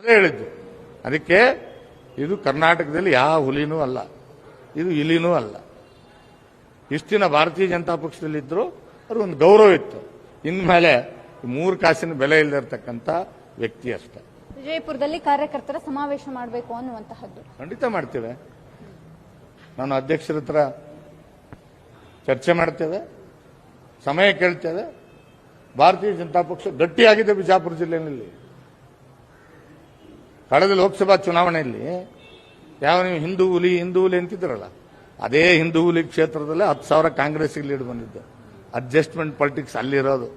ಅದೇ ಹೇಳಿದ್ದು. ಅದಕ್ಕೆ ಇದು ಕರ್ನಾಟಕದಲ್ಲಿ ಯಾವ ಹುಲಿನೂ ಅಲ್ಲ. ಇದು ಇಲಿನೂ ಅಲ್ಲ. ಇಷ್ಟಿನ ದಿನ ಭಾರತೀಯ ಜನತಾ ಪಕ್ಷದಲ್ಲಿದ್ದರೂ ಅವ್ರಿಗೆ ಒಂದು ಗೌರವ ಇತ್ತು. ಇನ್ಮೇಲೆ ಮೂರು ಕಾಸಿನ ಬೆಲೆ ಇಲ್ಲದಿರ್ತಕ್ಕಂಥ ವ್ಯಕ್ತಿ ಅಷ್ಟೇ. ವಿಜಯಪುರದಲ್ಲಿ ಕಾರ್ಯಕರ್ತರ ಸಮಾವೇಶ ಮಾಡಬೇಕು ಅನ್ನುವಂತಹದ್ದು. ಖಂಡಿತ ಮಾಡ್ತೇವೆ. ನಾನು ಅಧ್ಯಕ್ಷರ ಹತ್ರ ಚರ್ಚೆ ಮಾಡ್ತೇವೆ. ಸಮಯ ಕೇಳ್ತೇವೆ. ಭಾರತೀಯ ಜನತಾ ಪಕ್ಷ ಗಟ್ಟಿಯಾಗಿದೆ ಬಿಜಾಪುರ ಜಿಲ್ಲೆಯಲ್ಲಿ. ಕಳೆದ ಲೋಕಸಭಾ ಚುನಾವಣೆಯಲ್ಲಿ ಯಾವ ನೀವು ಹಿಂದೂ ಹುಲಿ ಹಿಂದೂ ಹುಲಿ ಅಂತಿದ್ರಲ್ಲ, ಅದೇ ಹಿಂದೂ ಹುಲಿ ಕ್ಷೇತ್ರದಲ್ಲೇ ಹತ್ತು ಸಾವಿರ ಕಾಂಗ್ರೆಸ್ಗೆ ಲೀಡ್ ಬಂದಿದ್ದು. ಅಡ್ಜಸ್ಟ್ಮೆಂಟ್ ಪಾಲಿಟಿಕ್ಸ್ ಅಲ್ಲಿರೋದು.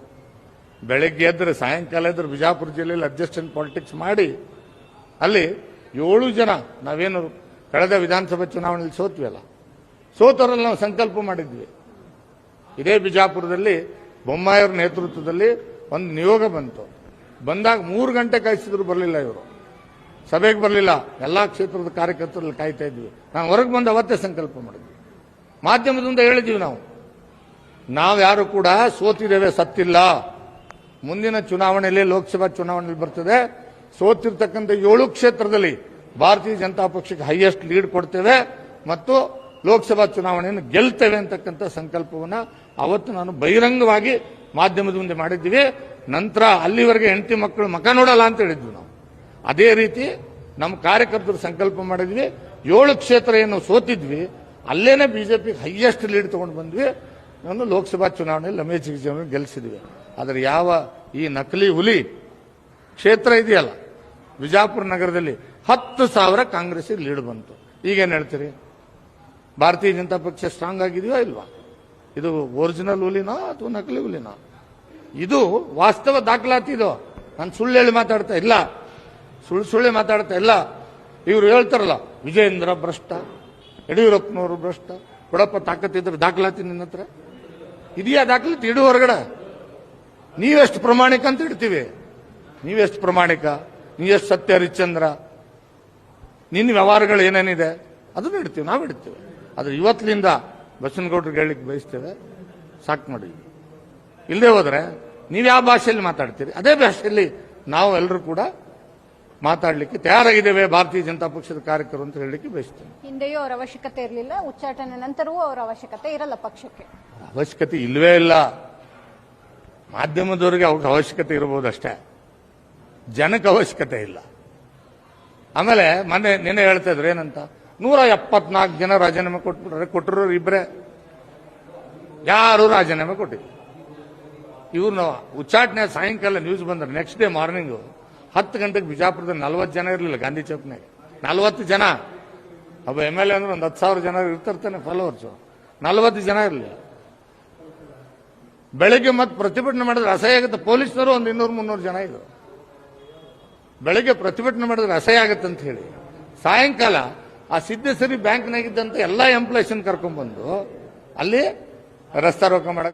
ಬೆಳಗ್ಗೆ ಎದ್ರೆ, ಸಾಯಂಕಾಲ ಎದ್ರೆ ಬಿಜಾಪುರ ಜಿಲ್ಲೆಯಲ್ಲಿ ಅಡ್ಜಸ್ಟ್ಮೆಂಟ್ ಪಾಲಿಟಿಕ್ಸ್ ಮಾಡಿ, ಅಲ್ಲಿ ಏಳು ಜನ ನಾವೇನು ಕಳೆದ ವಿಧಾನಸಭಾ ಚುನಾವಣೆಯಲ್ಲಿ ಸೋತ್ವಿ ಅಲ್ಲ ಸೋತವರಲ್ಲಿ ನಾವು ಸಂಕಲ್ಪ ಮಾಡಿದ್ವಿ. ಇದೇ ಬಿಜಾಪುರದಲ್ಲಿ ಬೊಮ್ಮಾಯಿಯವ್ರ ನೇತೃತ್ವದಲ್ಲಿ ಒಂದು ನಿಯೋಗ ಬಂತು. ಬಂದಾಗ ಮೂರು ಗಂಟೆ ಕಾಯಿಸಿದ್ರು ಬರಲಿಲ್ಲ ಇವರು. ಸಭೆಗೆ ಬರಲಿಲ್ಲ. ಎಲ್ಲ ಕ್ಷೇತ್ರದ ಕಾರ್ಯಕರ್ತರಲ್ಲಿ ಕಾಯ್ತಾ ಇದ್ವಿ. ನಾವು ಹೊರಗೆ ಬಂದು ಅವತ್ತೇ ಸಂಕಲ್ಪ ಮಾಡಿದ್ವಿ. ಮಾಧ್ಯಮದಿಂದ ಹೇಳಿದ್ವಿ ನಾವು. ನಾವ್ಯಾರು ಕೂಡ ಸೋತಿದ್ದೇವೆ, ಸತ್ತಿಲ್ಲ. ಮುಂದಿನ ಚುನಾವಣೆಯಲ್ಲಿ ಲೋಕಸಭಾ ಚುನಾವಣೆಯಲ್ಲಿ ಬರ್ತದೆ. ಸೋತಿರ್ತಕ್ಕಂಥ ಏಳು ಕ್ಷೇತ್ರದಲ್ಲಿ ಭಾರತೀಯ ಜನತಾ ಪಕ್ಷಕ್ಕೆ ಹೈಯೆಸ್ಟ್ ಲೀಡ್ ಕೊಡ್ತೇವೆ ಮತ್ತು ಲೋಕಸಭಾ ಚುನಾವಣೆಯನ್ನು ಗೆಲ್ತೇವೆ ಅಂತಕ್ಕಂಥ ಸಂಕಲ್ಪವನ್ನು ಅವತ್ತು ನಾನು ಬಹಿರಂಗವಾಗಿ ಮಾಧ್ಯಮದ ಮುಂದೆ ಮಾಡಿದ್ದೀವಿ. ನಂತರ ಅಲ್ಲಿವರೆಗೆ ಹೆಂಡತಿ ಮಕ್ಕಳು ಮಕ ನೋಡಲ್ಲ ಅಂತ ಹೇಳಿದ್ವಿ ನಾವು. ಅದೇ ರೀತಿ ನಮ್ಮ ಕಾರ್ಯಕರ್ತರು ಸಂಕಲ್ಪ ಮಾಡಿದ್ವಿ. ಏಳು ಕ್ಷೇತ್ರ ಏನು ಸೋತಿದ್ವಿ. ಅಲ್ಲೇನೆ ಬಿಜೆಪಿ ಹೈಯೆಸ್ಟ್ ಲೀಡ್ ತಗೊಂಡು ಬಂದ್ವಿ. ನಾನು ಲೋಕಸಭಾ ಚುನಾವಣೆಯಲ್ಲಿ ರಮೇಶ್ ಜಿಗಜಿಯವರನ್ನು ಗೆಲ್ಲಿಸಿದ್ವಿ ಆದರೆ ಯಾವ ಈ ನಕಲಿ ಹುಲಿ ಕ್ಷೇತ್ರ ಇದೆಯಲ್ಲ ವಿಜಾಪುರ ನಗರದಲ್ಲಿ ಹತ್ತು ಸಾವಿರ ಕಾಂಗ್ರೆಸ್ ಲೀಡ್ ಬಂತು. ಈಗೇನು ಹೇಳ್ತೀರಿ? ಭಾರತೀಯ ಜನತಾ ಪಕ್ಷ ಸ್ಟ್ರಾಂಗ್ ಆಗಿದೆಯೋ ಇಲ್ವಾ? ಇದು ಒರಿಜಿನಲ್ ಹುಲಿನಾ ಅಥವಾ ನಕಲಿ ಹುಲಿನಾ? ಇದು ವಾಸ್ತವ ದಾಖಲಾತಿ ಇದು. ನಾನು ಸುಳ್ಳು ಹೇಳಿ ಮಾತಾಡ್ತಾ ಇಲ್ಲ. ಸುಳ್ಳು ಸುಳ್ಳೆ ಮಾತಾಡ್ತಾ ಇಲ್ಲ ಇವರು ಹೇಳ್ತಾರಲ್ಲ, ವಿಜಯೇಂದ್ರ ಭ್ರಷ್ಟ, ಯಡಿಯೂರಪ್ಪನವರು ಭ್ರಷ್ಟ, ಕೊಡಪ್ಪ ತಾಕತ್ತಿದ್ರೆ ದಾಖಲಾತಿ ನಿನ್ನ ಹತ್ರ. ಇದೆಯಾ ದಾಖಲಾತಿ? ಇಡು ಹೊರಗಡೆ. ನೀವೆಷ್ಟು ಪ್ರಮಾಣಿಕ ಅಂತ ಇಡ್ತೀವಿ ನೀವೆಷ್ಟು ಪ್ರಮಾಣಿಕ? ನೀವೆಷ್ಟು ಸತ್ಯ ಹರಿಶ್ಚಂದ್ರ? ನಿನ್ನ ವ್ಯವಹಾರಗಳು ಏನೇನಿದೆ? ಅದನ್ನು ಇಡ್ತೀವಿ, ನಾವು ಇಡ್ತೀವಿ. ಆದ್ರೆ ಇವತ್ತಿನಿಂದ ಬಸನಗೌಡ್ರಿಗೆ ಹೇಳಲಿಕ್ಕೆ ಬಯಸ್ತೇವೆ, ಸಾಕು ಮಾಡಿ ಇಲ್ಲದೆ ಹೋದ್ರೆ ನೀವು ಯಾವ ಭಾಷೆಯಲ್ಲಿ ಮಾತಾಡ್ತೀರಿ? ಅದೇ ಭಾಷೆಯಲ್ಲಿ ನಾವು ಎಲ್ಲರೂ ಕೂಡ ಮಾತಾಡಲಿಕ್ಕೆ ತಯಾರಾಗಿದ್ದೇವೆ ಭಾರತೀಯ ಜನತಾ ಪಕ್ಷದ ಕಾರ್ಯಕರ್ತರು ಅಂತ ಹೇಳಲಿಕ್ಕೆ ಬಯಸ್ತೇನೆ. ಹಿಂದೆಯೂ ಅವರ ಅವಶ್ಯಕತೆ ಇರಲಿಲ್ಲ ಉಚ್ಚಾಟನೆ ನಂತರವೂ ಅವರ ಅವಶ್ಯಕತೆ ಇರಲ್ಲ ಪಕ್ಷಕ್ಕೆ. ಅವಶ್ಯಕತೆ ಇಲ್ಲವೇ ಇಲ್ಲ. ಮಾಧ್ಯಮದವರಿಗೆ ಅವ್ರಿಗೆ ಅವಶ್ಯಕತೆ ಇರಬಹುದು ಅಷ್ಟೇ. ಜನಕ್ಕೆ ಅವಶ್ಯಕತೆ ಇಲ್ಲ. ಆಮೇಲೆ ಮೊನ್ನೆ ನಿನ್ನೆ ಹೇಳ್ತಾ ಇದ್ರು ಏನಂತ? ನೂರ ಎಪ್ಪತ್ನಾಲ್ಕು ಜನ ರಾಜೀನಾಮೆ ಕೊಟ್ಬಿಟ್ರೆ ಕೊಟ್ಟರು ಇಬ್ಬರೇ ಯಾರು ರಾಜೀನಾಮೆ ಕೊಟ್ಟಿದ್ರು ಇವ್ರನ್ನ ಉಚ್ಚಾಟನೆ ಸಾಯಂಕಾಲ ನ್ಯೂಸ್ ಬಂದ್ರೆ ನೆಕ್ಸ್ಟ್ ಡೇ ಮಾರ್ನಿಂಗು ಹತ್ತು ಗಂಟೆಗೆ ಬಿಜಾಪುರದ ನಲ್ವತ್ತು ಜನ ಇರಲಿಲ್ಲ ಗಾಂಧಿ ಚೌಕ್ನಾಗ ನಲ್ವತ್ತು ಜನ. ಒಬ್ಬ ಎಂ ಎಲ್ ಎ ಅಂದ್ರೆ ಒಂದು ಹತ್ತು ಸಾವಿರ ಜನ ಇರ್ತಿರ್ತಾನೆ ಫಾಲೋವರ್ಸು ನಲ್ವತ್ತು ಜನ ಇರಲಿಲ್ಲ. ಬೆಳಗ್ಗೆ ಮತ್ತೆ ಪ್ರತಿಭಟನೆ ಮಾಡಿದ್ರೆ ಅಸಹ್ಯ ಆಗುತ್ತೆ. ಪೊಲೀಸ್ನವರು ಒಂದು ಇನ್ನೂರು, ಮುನ್ನೂರು ಜನ ಇದ್ರು ಬೆಳಗ್ಗೆ ಪ್ರತಿಭಟನೆ ಮಾಡಿದ್ರೆ ಅಸಹ್ಯ ಆಗುತ್ತೆ ಅಂತ ಹೇಳಿ. ಸಾಯಂಕಾಲ ಆ ಸಿದ್ದೇಶ್ವರಿ ಬ್ಯಾಂಕ್ನಾಗಿದ್ದಂತ ಎಲ್ಲ ಎಂಪ್ಲಾಯ್ಸನ್ ಕರ್ಕೊಂಡ್ಬಂದು ಅಲ್ಲಿ ರಸ್ತಾರೋಕ ಮಾಡಕ್